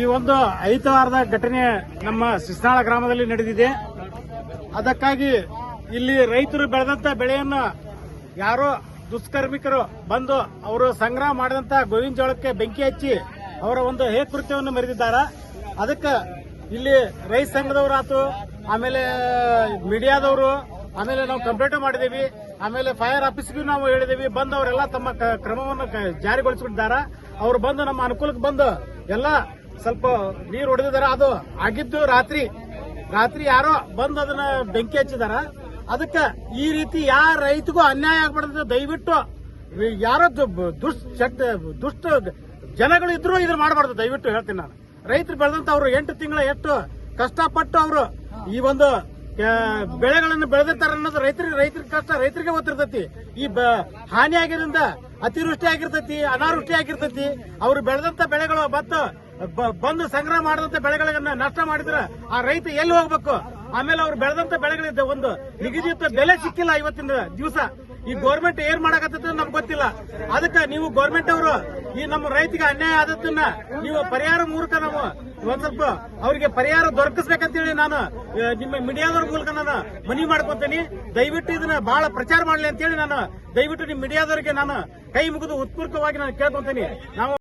ಈ ಒಂದು ಐತವಾರದ ಘಟನೆ ನಮ್ಮ ಸಿಸ್ನಾಳ ಗ್ರಾಮದಲ್ಲಿ ನಡೆದಿದೆ. ಅದಕ್ಕಾಗಿ ಇಲ್ಲಿ ರೈತರು ಬೆಳೆದಂತ ಬೆಳೆಯನ್ನ ಯಾರೋ ದುಷ್ಕರ್ಮಿಕರು ಬಂದು ಅವರು ಸಂಗ್ರಹ ಮಾಡಿದಂತ ಗೋವಿನ ಜೋಳಕ್ಕೆ ಬೆಂಕಿ ಹಚ್ಚಿ ಅವರ ಒಂದು ಹೇಕೃತ್ಯವನ್ನು ಮೆರೆದಿದ್ದಾರೆ. ಅದಕ್ಕೆ ಇಲ್ಲಿ ರೈತ ಸಂಘದವರಾತು, ಆಮೇಲೆ ಮೀಡಿಯಾದವರು, ಆಮೇಲೆ ನಾವು ಕಂಪ್ಲೇಂಟ್ ಮಾಡಿದೇವಿ ಆಮೇಲೆ ಫೈರ್ ಆಫೀಸ್ಗೂ ನಾವು ಹೇಳಿದೇವಿ ಬಂದು ಅವರೆಲ್ಲ ತಮ್ಮ ಕ್ರಮವನ್ನು ಜಾರಿಗೊಳಿಸಿಬಿಟ್ಟಿದ್ದಾರೆ. ಅವ್ರು ಬಂದು ನಮ್ಮ ಅನುಕೂಲಕ್ಕೆ ಬಂದು ಎಲ್ಲ ಸ್ವಲ್ಪ ನೀರು ಹೊಡೆದಿದ್ದಾರೆ. ಅದು ಆಗಿದ್ದು ರಾತ್ರಿ. ರಾತ್ರಿ ಯಾರೋ ಬಂದು ಅದನ್ನ ಬೆಂಕಿ ಹಚ್ಚಿದಾರ ಅದಕ್ಕೆ ಈ ರೀತಿ ಯಾರ ರೈತಗೂ ಅನ್ಯಾಯ ಆಗ್ಬಾರ್ದು ದಯವಿಟ್ಟು ಯಾರೋ ದುಷ್ಟ ದುಷ್ಟ ಜನಗಳು ಇದ್ರು ಇದನ್ನ ಮಾಡಬಾರ್ದು. ದಯವಿಟ್ಟು ಹೇಳ್ತೀನಿ ನಾನು. ರೈತರು ಬೆಳೆದಂತ ಅವರು ಎಂಟು ತಿಂಗಳ ಎಷ್ಟು ಕಷ್ಟಪಟ್ಟು ಅವರು ಈ ಒಂದು ಬೆಳೆಗಳನ್ನು ಬೆಳೆದಿರ್ತಾರ ಅನ್ನೋದು ರೈತರಿಗೆ ರೈತರಿಗೆ ಕಷ್ಟ, ರೈತರಿಗೆ ಗೊತ್ತಿರ್ತೈತಿ. ಈ ಹಾನಿ ಆಗಿರೋದ್ರಿಂದ ಅತಿವೃಷ್ಟಿ ಆಗಿರ್ತೈತಿ, ಅನಾವೃಷ್ಟಿ ಆಗಿರ್ತೈತಿ. ಅವರು ಬೆಳೆದಂತ ಬೆಳೆಗಳು ಬತ್ತ ಬಂದು ಸಂಗ್ರಹ ಮಾಡಿದಂತ ಬೆಳೆಗಳನ್ನ ನಷ್ಟ ಮಾಡಿದ್ರೆ ಆ ರೈತ ಎಲ್ಲಿ ಹೋಗ್ಬೇಕು? ಆಮೇಲೆ ಅವ್ರು ಬೆಳೆದಂತ ಬೆಳೆಗಳಿದ್ದ ಒಂದು ನಿಗದಿತ ಬೆಲೆ ಸಿಕ್ಕಿಲ್ಲ ಇವತ್ತಿನ ದಿವಸ. ಈ ಗೌರ್ಮೆಂಟ್ ಏನ್ ಮಾಡಕತ್ತ ನಮ್ಗೆ ಗೊತ್ತಿಲ್ಲ. ಅದಕ್ಕೆ ನೀವು ಗೌರ್ಮೆಂಟ್ ಅವರು ಈ ನಮ್ಮ ರೈತಿಗೆ ಅನ್ಯಾಯ ಆದದ್ದನ್ನ ನೀವು ಪರಿಹಾರ ಮೂಲಕ ನಾವು ಒಂದ್ ಸ್ವಲ್ಪ ಅವರಿಗೆ ಪರಿಹಾರ ದೊರಕಿಸ್ಬೇಕಂತೇಳಿ ನಾನು ನಿಮ್ಮ ಮೀಡಿಯಾದವ್ರ ಮೂಲಕ ನಾನು ಮನವಿ ಮಾಡ್ಕೊತೀನಿ. ದಯವಿಟ್ಟು ಇದನ್ನ ಬಹಳ ಪ್ರಚಾರ ಮಾಡಲಿ ಅಂತೇಳಿ ನಾನು ದಯವಿಟ್ಟು ನಿಮ್ಮ ಮೀಡಿಯಾದವರಿಗೆ ನಾನು ಕೈ ಮುಗಿದು ಉತ್ಪೂರ್ತವಾಗಿ ನಾನು ಕೇಳ್ಕೊಂತೀನಿ. ನಾವು